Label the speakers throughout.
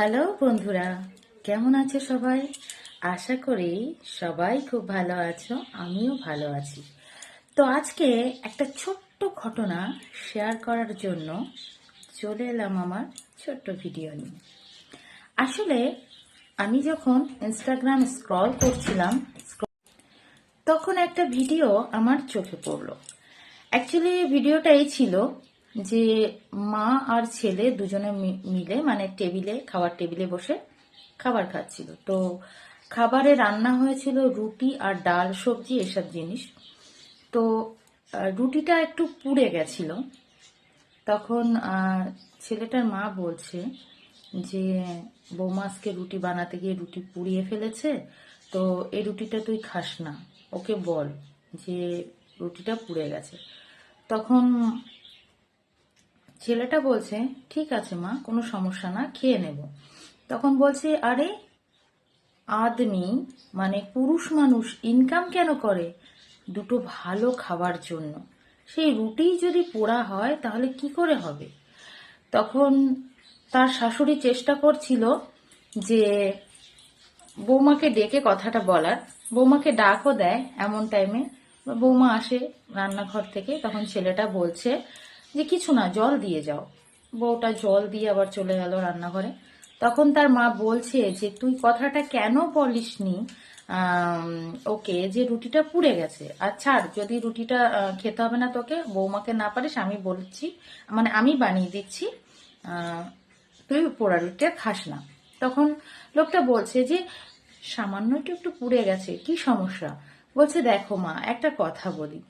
Speaker 1: Hello বন্ধুরা, কেমন আছো সবাই? আশা করি সবাই খুব ভালো আছো, আমিও ভালো আছি। তো আজকে একটা ছোট্ট ঘটনা শেয়ার করার জন্য চলে এলাম আমার ছোট্ট ভিডিও নিয়ে। আসলে আমি যখন ইনস্টাগ্রাম স্ক্রল করছিলাম, তখন একটা ভিডিও আমার চোখে পড়ল। অ্যাকচুয়ালি ভিডিওটা এই ছিল যে মা আর ছেলে দুজনে মিলে মানে টেবিলে, খাবার টেবিলে বসে খাবার খাচ্ছিল। তো খাবারে রান্না হয়েছিল রুটি আর ডাল, সবজি, এসব জিনিস। তো রুটিটা একটু পুড়ে গেছিল। তখন ছেলেটার মা বলছে যে, বৌমা আজকে রুটি বানাতে গিয়ে রুটি পুড়িয়ে ফেলেছে, তো এই রুটিটা তুই খাস না। ওকে বল যে রুটিটা পুড়ে গেছে। তখন ছেলেটা বলছে, ঠিক আছে মা, কোনো সমস্যা না, খেয়ে নেব। তখন বলছে, আরে, আদমি মানে পুরুষ মানুষ ইনকাম কেন করে? দুটো ভালো খাবার জন্য। সেই রুটি যদি পোড়া হয়, তাহলে কি করে হবে? তখন তার শাশুড়ি চেষ্টা করছিল যে বৌমাকে ডেকে কথাটা বলার। বৌমাকে ডাকও দেয় এমন টাইমে বৌমা আসে রান্নাঘর থেকে, তখন ছেলেটা বলছে যে কিছু না জল দিয়ে যাও। বউটা জল দিয়ে আবার চলে গেল রান্নাঘরে। তখন তার মা বলছে যে তুই কথাটা কেন বলিসনি? আম, ওকে যে রুটিটা পুড়ে গেছে। আর ছাড় যদি রুটিটা খেতে হবে না তোকে বৌমাকে না পারিস আমি বলছি মানে আমি বানিয়ে দিচ্ছি তুই পোড়া রুটিটা খাস না। তখন লোকটা বলছে যে সামান্য একটু একটু পুড়ে গেছে কি সমস্যা? বলছে দেখো মা একটা কথা বলি।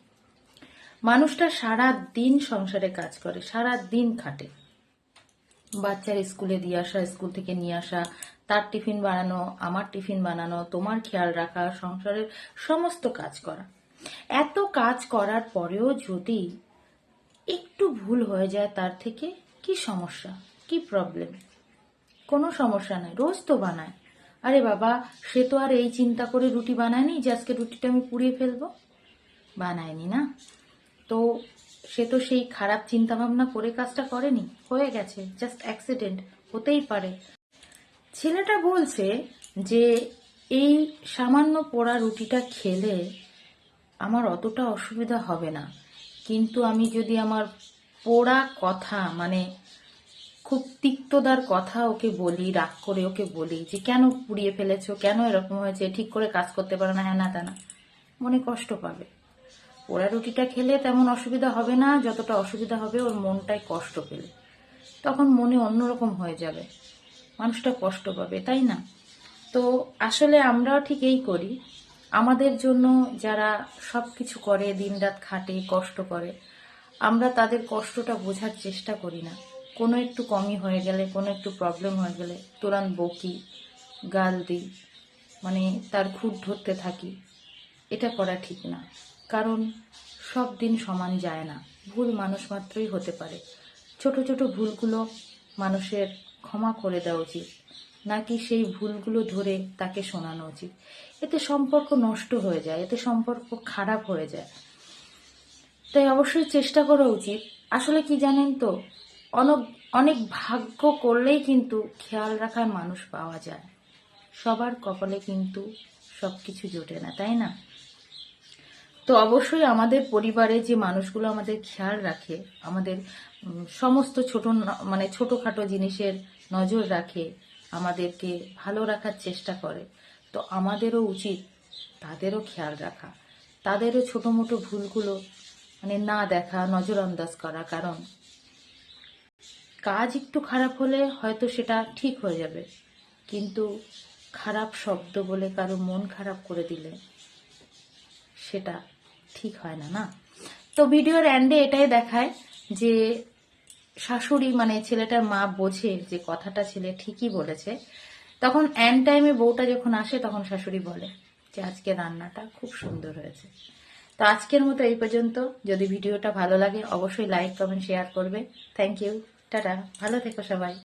Speaker 1: মানুষটা সারা দিন সংসারে কাজ করে সারা দিন খাটে। বাচ্চার স্কুলে দিয়ে আসা, স্কুল থেকে নিয়ে আসা, তার টিফিন বানানো, আমার টিফিন বানানো, তোমার খেয়াল রাখা, সংসারের সমস্ত কাজ করা। এত কাজ করার পরেও যদি একটু ভুল হয়ে যায়, তার থেকে কি সমস্যা, কি প্রবলেম কোনো সমস্যা নাই, রোজ তো বানায়। আরে বাবা, সে তো আর এই চিন্তা করে রুটি বানায়নি যে আজকে রুটিটা আমি পুড়িয়ে ফেলব? বানায়নি না। তো সে তো সেই খারাপ চিন্তা ভাবনা করে কাজটা করেনি? হয়ে গেছে জাস্ট অ্যাক্সিডেন্ট হতেই পারে। ছেলেটা বলছে যে, এই সামান্য পোড়া রুটিটা খেলে আমার অতটা অসুবিধা হবে না। কিন্তু আমি যদি আমার পোড়া কথা মানে খুব তিক্তদার কথা ওকে বলি, রাগ করে ওকে বলি, যে কেন পুড়িয়ে ফেলেছো, কেন এরকম হয়েছে, ঠিক করে কাজ করতে পারে না হ্যাঁ না তা না মনে কষ্ট পাবে। পোড়া রুটিটা খেলে তেমন অসুবিধা হবে না, যতটা অসুবিধা হবে ওর মনটাই কষ্ট পেলে। তখন মনে অন্যরকম হয়ে যাবে। মানুষটা কষ্ট পাবে, তাই না? তো আসলে আমরাও ঠিক এই করি। আমাদের জন্য যারা সব কিছু করে, দিনরাত খাটে, কষ্ট করে, আমরা তাদের কষ্টটা বোঝার চেষ্টা করি না। কোনো একটু কমই হয়ে গেলে, কোনো একটু প্রবলেম হয়ে গেলে তুরান্ত বকি, গাল দিই মানে তার খুঁট ধরতে থাকি। এটা করা ঠিক না। কারণ সব দিন সমান যায় না। ভুল মানুষ মাত্রই হতে পারে। ছোট ছোট ভুলগুলো মানুষের ক্ষমা করে দেওয়া উচিত। নাকি সেই ভুলগুলো ধরে তাকে শোনানো উচিত। এতে সম্পর্ক নষ্ট হয়ে যায়, এতে সম্পর্ক খারাপ হয়ে যায়। তাই অবশ্যই চেষ্টা করা উচিত। আসলে কি জানেন তো অনেক অনেক ভাগ্য করলেই কিন্তু খেয়াল রাখার মানুষ পাওয়া যায়। সবার কপালে কিন্তু সবকিছু জোটে না, তাই না? তো অবশ্যই আমাদের পরিবারে যে মানুষগুলো আমাদের খেয়াল রাখে, আমাদের সমস্ত ছোট মানে ছোটখাটো জিনিসের নজর রাখে, আমাদেরকে ভালো রাখার চেষ্টা করে। তো আমাদেরও উচিত তাদেরও খেয়াল রাখা, তাদেরও ছোট মোটো ভুলগুলো মানে না দেখা, নজরআন্দাজ করা। কারণ কাজ একটু খারাপ হলে হয়তো সেটা ঠিক হয়ে যাবে, কিন্তু খারাপ শব্দ বলে কারও মন খারাপ করে দিলে সেটা ঠিক হয় না না? তো ভিডিওর এন্ডে এটাই দেখায় যে শাশুড়ি মানে ছেলেটার মা বোঝে যে কথাটা ছেলে ঠিকই বলেছে। তখন এন্ড টাইমে বউটা যখন আসে, তখন শাশুড়ি বলে যে আজকে রান্নাটা খুব সুন্দর হয়েছে। তো আজকের মতো এই পর্যন্ত। যদি ভিডিওটা ভালো লাগে, অবশ্যই লাইক কমেন্ট শেয়ার করবে। Thank you tata. ভালো থেকো সবাই।